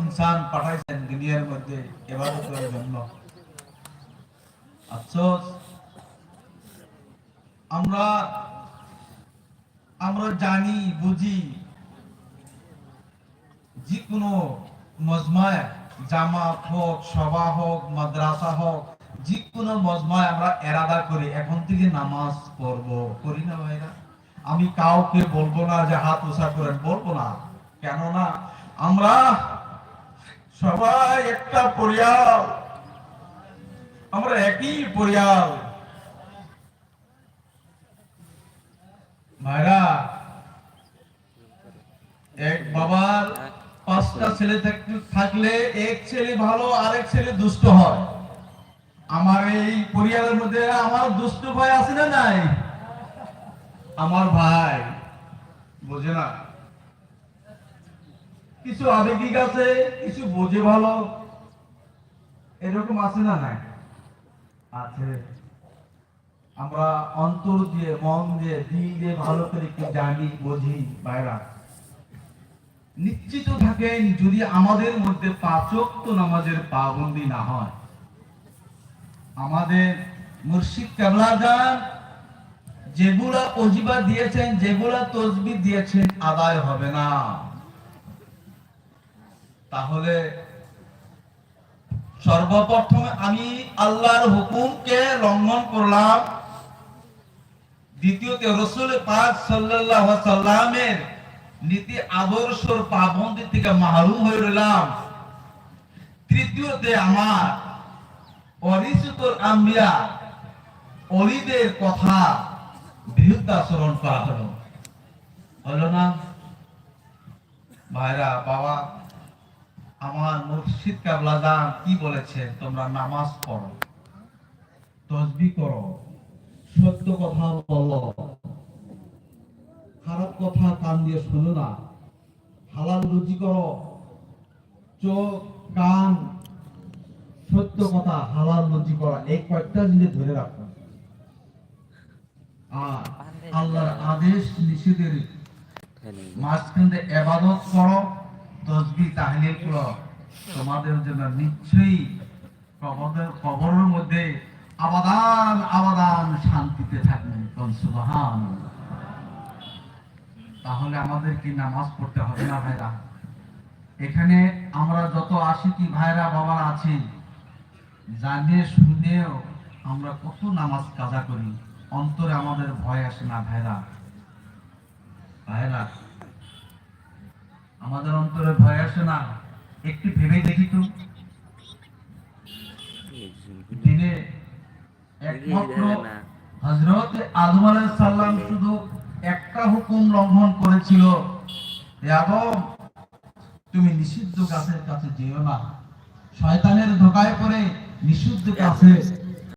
ইনসান পাঠাইছেন দুনিয়ার মধ্যে এবাদতের জন্য। আফসোস, আমরা আমরা জানি, বুঝি যে কোনো মজমায় জামাত হোক, সভা হোক, মাদ্রাসা হোক যে কোনো মজমায় আমরা এরাদা করি, এখন থেকে নামাজ পড়ব। করি না ভাইরা? আমি কাউকে বলব না যে হাত উষা করেন, বলব না। কেননা আমরা সবাই একটা পরিয়াল। আমরা একই পরিয়াল। ভাইরা, এক বাবার পাঁচটা ছেলে থাকলে এক ছেলে ভালো, আরেক ছেলে দুষ্ট হয়। আমার এই পরিবারের মধ্যে আমার দুষ্ট ভাই আছে না নাই? আমার ভাই, বোঝে না। কিছু আবেগিক আছে, কিছু বোঝে ভালো। এরকম আছে না নাই? আছে। আমরা অন্তর দিয়ে, মন দিয়ে, দিল দিয়ে ভালো করে একটু জানি, বুঝি, বাইরা। নিশ্চিত থাকেন, যদি আমাদের মধ্যে পাঁচক্ত নামাজের পাবন্দি না হয়। আমাদের মুর্শিদ কেবলা যান যেগুলা অজিবা দিয়েছেন, যেগুলা তসবি দিয়েছেন, আদায় হবে না। তাহলে সর্বপ্রথমে আমি আল্লাহর হুকুমকে লঙ্ঘন করলাম। দ্বিতীয়তে রসুল পাক সাল্লামের নীতি আদর্শর পাবন্দি থেকে মাহরুম হয়ে রইলাম। তৃতীয়তে আমার অরিচিত আম্বিয়া অলিদের কথা বিরুদ্ধাচরণ করা হলো। হলো না? ভাইরা, বাবা আমার মুর্শিদ কাবলাদান কি বলেছেন তোমরা নামাজ পড়ো, তসবি করো, সত্য কথা বলো। খারাপ কথা কান দিয়ে শোনো না। হালাল রুজি করো। চোখ, কান, সত্য কথা, হালাল রুজি করা। এই কয়েকটা জিনিস ধরে রাখো। আর আল্লাহর আদেশ নিষেধের মাঝখানে এবাদত করো। তসবি তাহলিল করো তোমাদের জন্য নিশ্চয়ই কবরের মধ্যে আবাদান আবাদান শান্তিতে থাকবেন। কোন তাহলে আমাদের কি নামাজ পড়তে হবে না ভাইরা? এখানে আমরা যত আশিকি ভাইরা, বাবা আছি, জানে, শুনেও আমরা কত নামাজ কাজা করি। অন্তরে আমাদের ভয় আসে না ভাইরা? ভাইরা আমাদের অন্তরে ভয় আসে না। একটু ভেবে দেখি তো। দিনে একমাত্র হজরত আদম আলাইহিস সালাম শুধু একটা হুকুম লঙ্ঘন করেছিল। আদম, তুমি নিষিদ্ধ গাছের কাছে যেও না। শয়তানের ধোকায় পড়ে নিষিদ্ধ গাছে